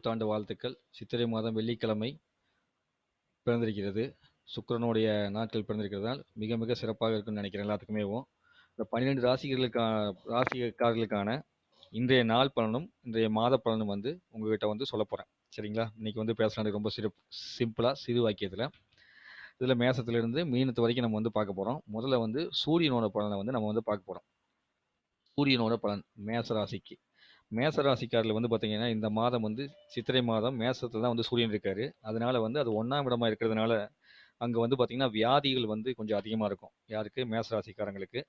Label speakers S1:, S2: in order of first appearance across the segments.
S1: புத்தாண்டு வாழ்த்துக்கள். சித்திரை மாதம் வெள்ளிக்கிழமை பிறந்திருக்கிறது. சுக்கிரனுடைய நாட்கள் பிறந்திருக்கிறதால் மிக மிக சிறப்பாக இருக்கும்னு நினைக்கிறேன் எல்லாத்துக்குமேவும் இந்த பன்னிரெண்டு ராசிகளுக்கான ராசிக்காரர்களுக்கான இன்றைய நாள் பலனும் இன்றைய மாத பலனும் வந்து உங்ககிட்ட வந்து சொல்ல போகிறேன் சரிங்களா? இன்றைக்கி வந்து பேசுகிறது ரொம்ப சிறு சிம்பிளாக சிறு வாக்கியத்தில். இதில் மேசத்துலேருந்து மீனத்து வரைக்கும் நம்ம வந்து பார்க்க போகிறோம் முதல்ல வந்து சூரியனோட பலனை வந்து நம்ம வந்து பார்க்க போகிறோம் சூரியனோட பலன் மேச ராசிக்கு. மேசராசிக்காரில் வந்து பார்த்தீங்கன்னா இந்த மாதம் வந்து சித்திரை மாதம் மேசத்தில் தான் வந்து சூரியன் இருக்காரு. அதனால வந்து அது ஒன்றாம் இடமா இருக்கிறதுனால அங்கே வந்து பார்த்தீங்கன்னா வியாதிகள் வந்து கொஞ்சம் அதிகமாக இருக்கும். யாருக்கு? மேச ராசிக்காரங்களுக்கு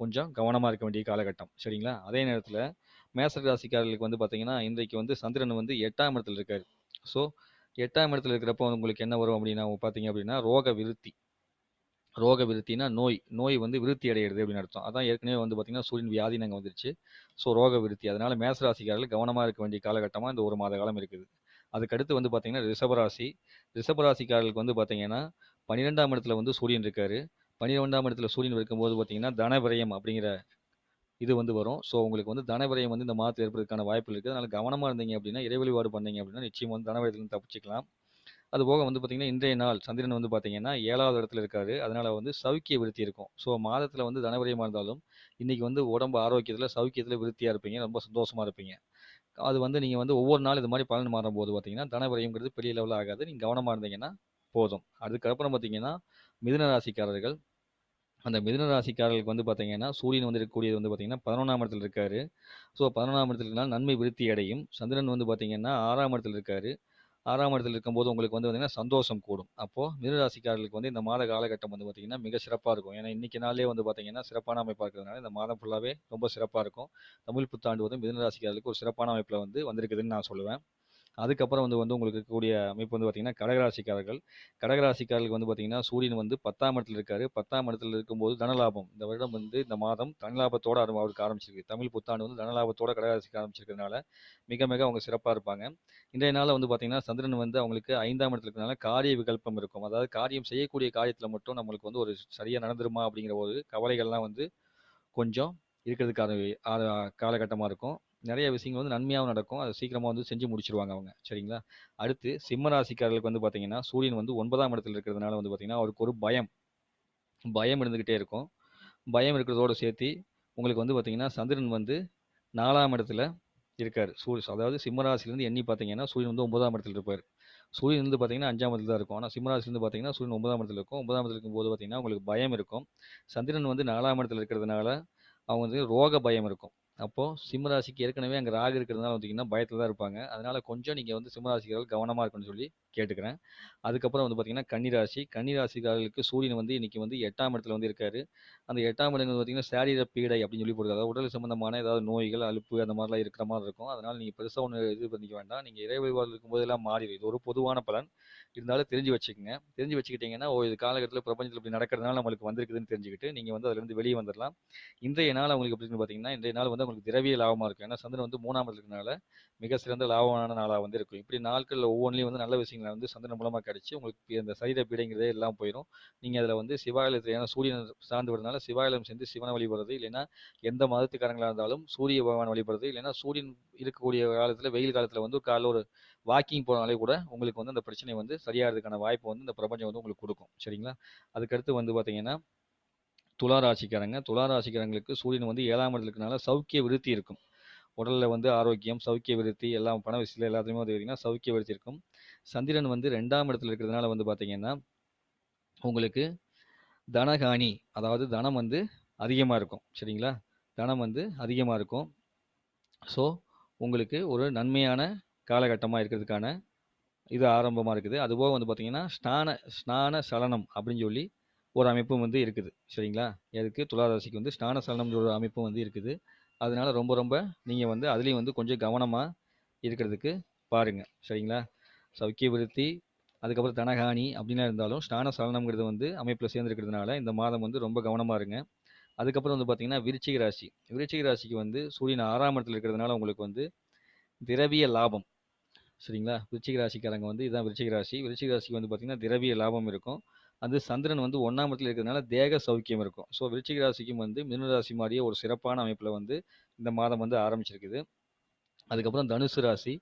S1: கொஞ்சம் கவனமாக இருக்க வேண்டிய காலகட்டம். சரிங்களா? அதே நேரத்தில் மேச ராசிக்காரர்களுக்கு வந்து பார்த்தீங்கன்னா இன்றைக்கு வந்து சந்திரன் வந்து எட்டாம் இடத்துல இருக்கார். ஸோ எட்டாம் இடத்துல இருக்கிறப்போ உங்களுக்கு என்ன வரும் அப்படின்னா பார்த்தீங்க அப்படின்னா ரோக விருத்தி. ரோக விருத்தினா நோய் நோய் வந்து விருத்தி அடையிறது அப்படின்னு அர்த்தம். அதான் ஏற்கனவே வந்து பார்த்தீங்கன்னா சூரியன் வியாதி நாங்கள் வந்துருச்சு. ஸோ ரோக விருத்தி. அதனால மேசராசிக்காரர்கள் கவனமாக இருக்க வேண்டிய காலகட்டமாக இந்த ஒரு மாத காலம் இருக்குது. அதுக்கடுத்து வந்து பார்த்தீங்கன்னா ரிஷபராசி. ரிஷபராசிக்காரர்களுக்கு வந்து பார்த்தீங்கன்னா பன்னிரெண்டாம் இடத்துல வந்து சூரியன் இருக்காரு. பன்னிரெண்டாம் இடத்துல சூரியன் இருக்கும்போது பார்த்தீங்கன்னா தன விரயம் அப்படிங்கிற இது வந்து வரும். ஸோ உங்களுக்கு வந்து தன விரயம் வந்து இந்த மாதத்தில் ஏற்படுறதுக்கான வாய்ப்பு இருக்குது. அதனால் கவனமாக இருந்தீங்க அப்படின்னா இறை பண்ணீங்க அப்படின்னா நிச்சயம் வந்து தனவிரயத்துலேருந்து தப்பிச்சிக்கலாம். அது போக வந்து பார்த்தீங்கன்னா இன்றைய நாள் சந்திரன் வந்து பார்த்தீங்கன்னா ஏழாவது இடத்துல இருக்காரு. அதனால வந்து சவுக்கிய விருத்தி இருக்கும். ஸோ மாதத்தில் வந்து தனவரியமாக இருந்தாலும் இன்றைக்கி வந்து உடம்பு ஆரோக்கியத்தில் சவுக்கியத்தில் விருத்தியாக இருப்பீங்க. ரொம்ப சந்தோஷமாக இருப்பீங்க. அது வந்து நீங்கள் வந்து ஒவ்வொரு நாள் இது மாதிரி பலன் மாறும்போது பார்த்தீங்கன்னா தனவரியங்கிறது பெரிய லெவலில் ஆகாது. நீங்கள் கவனமாக இருந்தீங்கன்னா போதும். அதுக்கப்புறம் பார்த்தீங்கன்னா மிதுன ராசிக்காரர்கள். அந்த மிதுன ராசிக்காரர்களுக்கு வந்து பார்த்தீங்கன்னா சூரியன் வந்து இருக்கக்கூடியது வந்து பார்த்தீங்கன்னா பதினொன்றாம் இடத்துல இருக்காரு. ஸோ பதினொன்றாம் இடத்துல இருந்தால் நன்மை விருத்தி அடையும். சந்திரன் வந்து பார்த்தீங்கன்னா ஆறாம் இடத்துல இருக்காரு. ஆறாம் இடத்துல இருக்கும்போது உங்களுக்கு வந்து பார்த்தீங்கன்னா சந்தோஷம் கூடும். அப்போது மிருராசிக்காரர்களுக்கு வந்து இந்த மாத காலகட்டம் வந்து பார்த்திங்கன்னா மிக சிறப்பாக இருக்கும். ஏன்னா இன்றைக்கி நாளே வந்து பார்த்தீங்கன்னா சிறப்பான அமைப்பாக இருக்கிறதுனால இந்த மாதம் ஃபுல்லாகவே ரொம்ப சிறப்பாக இருக்கும். தமிழ் புத்தாண்டு வந்து மிருராசிக்காரர்களுக்கு ஒரு சிறப்பான அமைப்பில் வந்து வந்திருக்குதுன்னு நான் சொல்லுவேன். அதுக்கப்புறம் வந்து வந்து உங்களுக்கு இருக்கக்கூடிய அமைப்பு வந்து பார்த்திங்கன்னா கடகராசிக்காரர்கள். கடகராசிக்காரர்களுக்கு வந்து பார்த்தீங்கன்னா சூரியன் வந்து பத்தாம் இடத்துல இருக்காரு. பத்தாம் இடத்துல இருக்கும்போது தனலாபம். இந்த வருடம் வந்து இந்த மாதம் தனலாபத்தோட அவருக்கு ஆரம்பிச்சிருக்கு. தமிழ் புத்தாண்டு வந்து தனலாபத்தோட கடகராசிக்கு ஆரம்பிச்சிருக்கிறதுனால மிக மிக அவங்க சிறப்பாக இருப்பாங்க. இன்றைய நாளில் வந்து பார்த்திங்கன்னா சந்திரன் வந்து அவங்களுக்கு ஐந்தாம் இடத்துல இருக்கிறதுனால காரிய விகல்பம் இருக்கும். அதாவது காரியம் செய்யக்கூடிய காரியத்தில் மட்டும் நம்மளுக்கு வந்து ஒரு சரியாக நடந்துருமா அப்படிங்கிற ஒரு கவலைகள்லாம் வந்து கொஞ்சம் இருக்கிறதுக்கான காலகட்டமாக இருக்கும். நிறைய விஷயங்கள் வந்து நன்மையாகவும் நடக்கும். அதை சீக்கிரமாக வந்து செஞ்சு முடிச்சிருவாங்க அவங்க. சரிங்களா? அடுத்து சிம்ம ராசிக்காரர்களுக்கு வந்து பார்த்தீங்கன்னா சூரியன் வந்து ஒன்பதாம் இடத்துல இருக்கிறதுனால வந்து பார்த்தீங்கன்னா அவருக்கு ஒரு பயம். பயம் இருந்துக்கிட்டே இருக்கும். பயம் இருக்கிறதோடு சேர்த்து உங்களுக்கு வந்து பார்த்தீங்கன்னா சந்திரன் வந்து நாலாம் இடத்துல இருக்கார். சூரிய அதாவது சிம்மராசிலேருந்து எண்ணி பார்த்தீங்கன்னா சூரியன் வந்து ஒன்பதாம் இடத்துல இருப்பார். சூரியன் வந்து பார்த்தீங்கன்னா அஞ்சாம் இடத்துல தான் இருக்கும். ஆனால் சிம்மராசிலேருந்து பார்த்தீங்கன்னா சூரியன் ஒன்பதாம் இடத்துல இருக்கும். ஒன்பதாம் இடத்துல இருக்கும்போது பார்த்தீங்கன்னா உங்களுக்கு பயம் இருக்கும். சந்திரன் வந்து நாலாம் இடத்துல இருக்கிறதுனால அவங்க வந்து ரோக பயம் இருக்கும். அப்போது சிம்மராசிக்கு ஏற்கனவே அங்கே ராகு இருக்கிறதுனால பார்த்தீங்கன்னா பயத்தில் தான் இருப்பாங்க. அதனால் கொஞ்சம் நீங்கள் வந்து சிம்மராசிக்காரர்கள் கவனமாக இருக்கணும்னு சொல்லி கேட்டுக்கிறேன். அதுக்கப்புறம் வந்து பார்த்தீங்கன்னா கன்னிராசி. கன்னிராசிக்காரர்களுக்கு சூரியன் வந்து இன்றைக்கி வந்து எட்டாம் இடத்துல வந்து இருக்காரு. அந்த எட்டாம் இடங்கள் பார்த்தீங்கன்னா சாரீர பீடை அப்படின்னு சொல்லி போடுறது அதாவது உடல் சம்மந்தமான ஏதாவது நோய்கள் அலுப்பு அந்த மாதிரிலாம் இருக்கிற மாதிரி இருக்கும். அதனால் நீங்கள் பெருசாக ஒன்று இது பண்ணிக்க வேண்டாம். நீங்கள் இறை வழிபாடு இருக்கும்போதெல்லாம் மாறிடும் இது ஒரு பொதுவான பலன். இருந்தாலும் தெரிஞ்சு வச்சுக்கோங்க. தெரிஞ்சு வச்சுக்கிட்டிங்கன்னா ஓ இது காலகட்டத்தில் பிரபஞ்சத்தில் இப்படி நடக்கிறதுனால நம்மளுக்கு வந்திருக்குதுன்னு தெரிஞ்சுக்கிட்டு நீங்கள் வந்து அதுலேருந்து வெளியே வந்துடலாம் இன்றைய நாள் உங்களுக்கு எப்படின்னு பார்த்தீங்கன்னா இன்றைய நாள் வந்து உங்களுக்கு திரவிய லாபமாக இருக்கும். ஏன்னா சந்திரன் வந்து மூணாம் இருக்கிறதுனால மிக சிறந்த லாபமான நாளாக வந்து இருக்கும். இப்படி நாட்களில் ஒவ்வொன்றிலையும் வந்து நல்ல விஷயங்கள் வந்து சந்திரன் மூலமாக கிடச்சி உங்களுக்கு இந்த சரீர பீடைங்கிறதே எல்லாம் போயிடும் நீங்கள் அதில் வந்து சிவாலயத்தில் ஏன்னா சூரியன் சார்ந்து வரதுனால சிவாலயம் சேர்ந்து சிவனை வழிபடுறது இல்லைன்னா எந்த மதத்துக்காரங்களாக இருந்தாலும் சூரிய பகவான் வழிபடுறது இல்லைன்னா சூரியன் இருக்கக்கூடிய காலத்தில் வெயில் காலத்தில் வந்து காலைல ஒரு வாக்கிங் போனாலே கூட உங்களுக்கு வந்து அந்த பிரச்சனை வந்து சரியாகிறதுக்கான வாய்ப்பு வந்து இந்த பிரபஞ்சம் வந்து உங்களுக்கு கொடுக்கும். சரிங்களா? அதுக்கடுத்து வந்து பார்த்தீங்கன்னா துளாராசிக்காரங்க துளாராசிக்காரங்களுக்கு சூரியன் வந்து ஏழாம் இடத்துல இருக்கனால சௌக்கிய விருத்தி இருக்கும். உடலில் வந்து ஆரோக்கியம் சௌக்கிய விருத்தி எல்லாம் பண விஷயத்தில் எல்லாத்துலேயுமே வந்து பார்த்தீங்கன்னா சௌக்கிய விருத்தி இருக்கும். சந்திரன் வந்து ரெண்டாம் இடத்துல இருக்கிறதுனால வந்து பார்த்தீங்கன்னா உங்களுக்கு தனகாணி அதாவது தனம் வந்து அதிகமாக இருக்கும். சரிங்களா? தனம் வந்து அதிகமாக இருக்கும். ஸோ உங்களுக்கு ஒரு நன்மையான காலகட்டமாக இருக்கிறதுக்கான இது ஆரம்பமாக இருக்குது. அதுபோக வந்து பார்த்தீங்கன்னா ஸ்நான ஸ்நான சலனம் அப்படின்னு சொல்லி ஒரு அமைப்பும் வந்து இருக்குது. சரிங்களா? எதுக்கு? துளாராசிக்கு வந்து ஸ்நான சலனம்ன்ற ஒரு அமைப்பும் வந்து இருக்குது. அதனால ரொம்ப ரொம்ப நீங்கள் வந்து அதுலேயும் வந்து கொஞ்சம் கவனமாக இருக்கிறதுக்கு பாருங்கள் சரிங்களா? சௌக்கிய விருத்தி அதுக்கப்புறம் தனகாணி அப்படின்னா இருந்தாலும் ஸ்நான சலனம்ங்கிறது வந்து அமைப்பில் சேர்ந்துருக்கிறதுனால இந்த மாதம் வந்து ரொம்ப கவனமாக இருங்க. அதுக்கப்புறம் வந்து பார்த்தீங்கன்னா விருச்சிக ராசி. விருச்சிக ராசிக்கு வந்து சூரியன் ஆறாம் இடத்துல இருக்கிறதுனால உங்களுக்கு வந்து திரவிய லாபம். சரிங்களா? விருச்சிக ராசிக்காரங்க வந்து இதுதான் விருச்சிக ராசி. விருச்சிக ராசிக்கு வந்து பார்த்தீங்கன்னா திரவிய லாபம் இருக்கும். அது சந்திரன் வந்து ஒன்றாம் இடத்துல இருக்கிறதுனால தேக சௌக்கியம் இருக்கும். ஸோ விருச்சிக ராசிக்கும் வந்து மிருன மாதிரியே ஒரு சிறப்பான அமைப்பில் வந்து இந்த மாதம் வந்து ஆரம்பிச்சிருக்குது. அதுக்கப்புறம் தனுசு ராசி.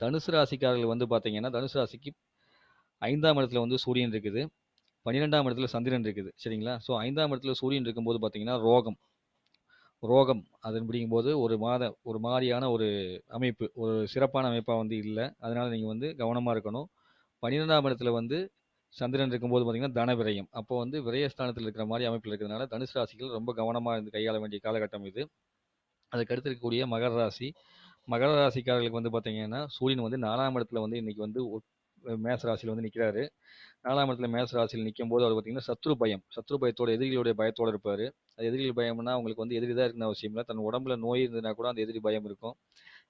S1: தனுசு ராசிக்காரர்கள் வந்து பார்த்தீங்கன்னா தனுசு ராசிக்கு ஐந்தாம் இடத்துல வந்து சூரியன் இருக்குது. பன்னிரெண்டாம் இடத்துல சந்திரன் இருக்குது. சரிங்களா? ஸோ ஐந்தாம் இடத்துல சூரியன் இருக்கும்போது பார்த்தீங்கன்னா ரோகம். ரோகம் அதன் பிடிக்கும்போது ஒரு மாத ஒரு மாதிரியான ஒரு அமைப்பு ஒரு சிறப்பான அமைப்பாக வந்து இல்லை. அதனால் நீங்கள் வந்து கவனமாக இருக்கணும். பன்னிரெண்டாம் இடத்துல வந்து சந்திரன் இருக்கும்போது பார்த்தீங்கன்னா தன விரயம். அப்போ வந்து விரயஸ்தானத்தில் இருக்கிற மாதிரி அமைப்பில் இருக்கிறதுனால தனுசு ராசிகள் ரொம்ப கவனமாக இருந்து கையாள வேண்டிய காலகட்டம் இது. அதுக்கடுத்து இருக்கக்கூடிய மகர ராசி. மகர ராசிக்காரர்களுக்கு வந்து பார்த்தீங்கன்னா சூரியன் வந்து நாலாம் இடத்துல வந்து இன்னைக்கு வந்து மேச ராசியில் வந்து நிற்கிறாரு நாலாம் இடத்துல மேச ராசியில் நிற்கும் போது அவர் பார்த்தீங்கன்னா சத்ரு பயம். சத்ரு பயத்தோட எதிரிகளுடைய பயத்தோடு இருப்பார். அது எதிரிகள் பயம்னா அவங்களுக்கு வந்து எதிரி தான் இருக்குன்னு அவசியம் இல்லை. தன் உடம்புல நோய் இருந்ததுன்னா கூட அந்த எதிரி பயம் இருக்கும்.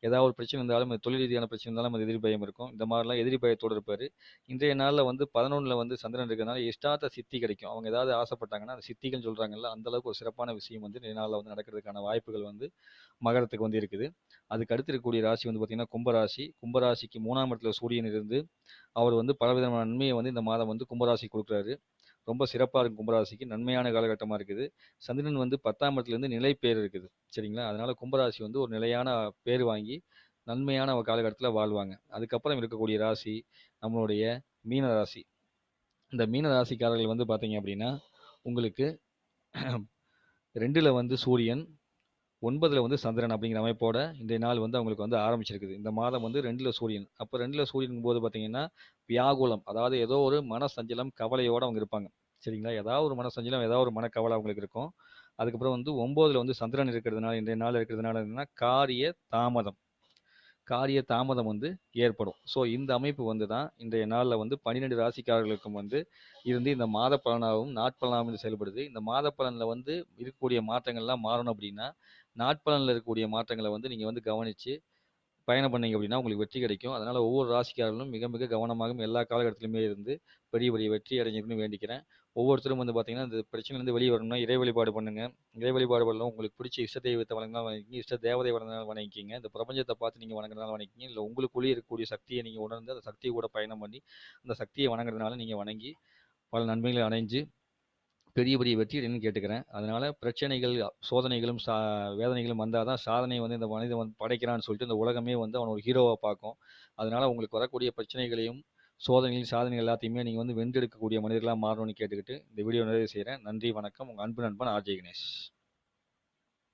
S1: ஏதாவது ஒரு பிரச்சனை இருந்தாலும் தொழில் ரீதியான பிரச்சனை இருந்தாலும் அது எதிரி பயம் இருக்கும். இந்த மாதிரிலாம் எதிரி பயத்தோடு இருப்பார். இன்றைய நாளில் வந்து பதினொன்றில் வந்து சந்திரன் இருக்கிறதுனால இஷ்டாத்த சித்தி கிடைக்கும். அவங்க ஏதாவது ஆசைப்பட்டாங்கன்னா அந்த சித்திகள் சொல்கிறாங்கல்ல அந்தளவுக்கு ஒரு சிறப்பான விஷயம் வந்து இன்றைய நாளில் வந்து நடக்கிறதுக்கான வாய்ப்புகள் வந்து மகரத்துக்கு வந்து இருக்குது. அதுக்கு அடுத்து இருக்கக்கூடிய ராசி வந்து பார்த்திங்கன்னா கும்பராசி. கும்பராசிக்கு மூணாம் இடத்துல சூரியன் இருந்து அவர் வந்து பலவிதமான நன்மையை வந்து இந்த மாதம் வந்து கும்பராசி கொடுக்குறாரு. ரொம்ப சிறப்பாக இருக்கும் கும்பராசிக்கு. நன்மையான காலகட்டமாக இருக்குது. சந்திரன் வந்து பத்தாம் இடத்துலேருந்து நிலை பேர் இருக்குது. சரிங்களா? அதனால் கும்பராசி வந்து ஒரு நிலையான பேர் வாங்கி நன்மையான காலகட்டத்தில் வாழ்வாங்க. அதுக்கப்புறம் இருக்கக்கூடிய ராசி நம்மளுடைய மீன ராசி. இந்த மீன ராசிக்காரர்கள் வந்து பார்த்தீங்க அப்படின்னா உங்களுக்கு ரெண்டில் வந்து சூரியன் ஒன்பதில் வந்து சந்திரன் அப்படிங்கிற அமைப்போட இந்த நாள் வந்து அவங்களுக்கு வந்து ஆரம்பிச்சிருக்குது. இந்த மாதம் வந்து ரெண்டில் சூரியன். அப்போ ரெண்டில் சூரியன் போது பார்த்தீங்கன்னா வியாகுலம் அதாவது ஏதோ ஒரு மனசஞ்சலம் கவலையோடு அவங்க இருப்பாங்க. சரிங்களா? ஏதாவது ஒரு மனசஞ்சலம் ஏதாவது ஒரு மனக்கவலை அவங்களுக்கு இருக்கும். அதுக்கப்புறம் வந்து ஒம்போதில் வந்து சந்திரன் இருக்கிறதுனால இன்றைய நாள் இருக்கிறதுனால என்னன்னா காரிய தாமதம். காரிய தாமதம் வந்து ஏற்படும். ஸோ இந்த அமைப்பு வந்து தான் இன்றைய நாளில் வந்து பன்னிரெண்டு ராசிக்காரர்களுக்கும் வந்து இருந்து இந்த மாத பலனாகவும் நாட்பலனாகவும் செயல்படுது. இந்த மாத பலனில் வந்து இருக்கக்கூடிய மாற்றங்கள்லாம் மாறணும் அப்படின்னா நாட்பலனில் இருக்கக்கூடிய மாற்றங்களை வந்து நீங்கள் வந்து கவனித்து பயணம் பண்ணீங்க அப்படின்னா உங்களுக்கு வெற்றி கிடைக்கும். அதனால் ஒவ்வொரு ராசிக்காரர்களும் மிக மிக கவனமாகவும் எல்லா காலகட்டத்திலுமே இருந்து பெரிய பெரிய வெற்றி அடைஞ்சிருக்குன்னு வேண்டிக்கிறேன். ஒவ்வொருத்தரும் வந்து பார்த்தீங்கன்னா இந்த பிரச்சனைலேருந்து வெளியே வரணும்னா இறை வழிபாடு பண்ணுங்கள் இறை வழிபாடு பண்ணலாம் உங்களுக்கு பிடிச்ச இஷ்ட தெய்வத்தை வணங்கினா வணங்கிங்க இஷ்ட தேவதை வணங்கினாலும் வணங்கிக்கிங்க. இந்த பிரபஞ்சத்தை பார்த்து நீங்கள் வணங்குறதுனால வணங்கிக்கிங்க. இல்லை உங்களுக்குள்ளேயே இருக்கக்கூடிய சக்தியை நீங்கள் உணர்ந்து அந்த சக்தியை கூட பயணம் பண்ணி அந்த சக்தியை வணங்குறதுனால நீங்கள் வணங்கி பல நன்மைகளை அடைஞ்சு பெரிய பெரிய வெற்றி என்னன்னு கேட்டுக்கிறேன். அதனால் பிரச்சனைகள் சோதனைகளும் சா வேதனைகளும் வந்தால் தான் சாதனை வந்து இந்த மனிதன் வந்து படைக்கிறான்னு சொல்லிட்டு இந்த உலகமே வந்து அவனை ஒரு ஹீரோவாக பார்க்கும். அதனால் உங்களுக்கு வரக்கூடிய பிரச்சனைகளையும் சோதனைகளையும் சாதனைகள் எல்லாத்தையுமே நீங்கள் வந்து வென்றெடுக்கக்கூடிய மனிதர்களாக மாறணும்னு கேட்டுக்கிட்டு இந்த வீடியோ நிறைவு செய்கிறேன் நன்றி வணக்கம். உங்கள் அன்பு நண்பன் ஆர்ஜே கணேஷ்.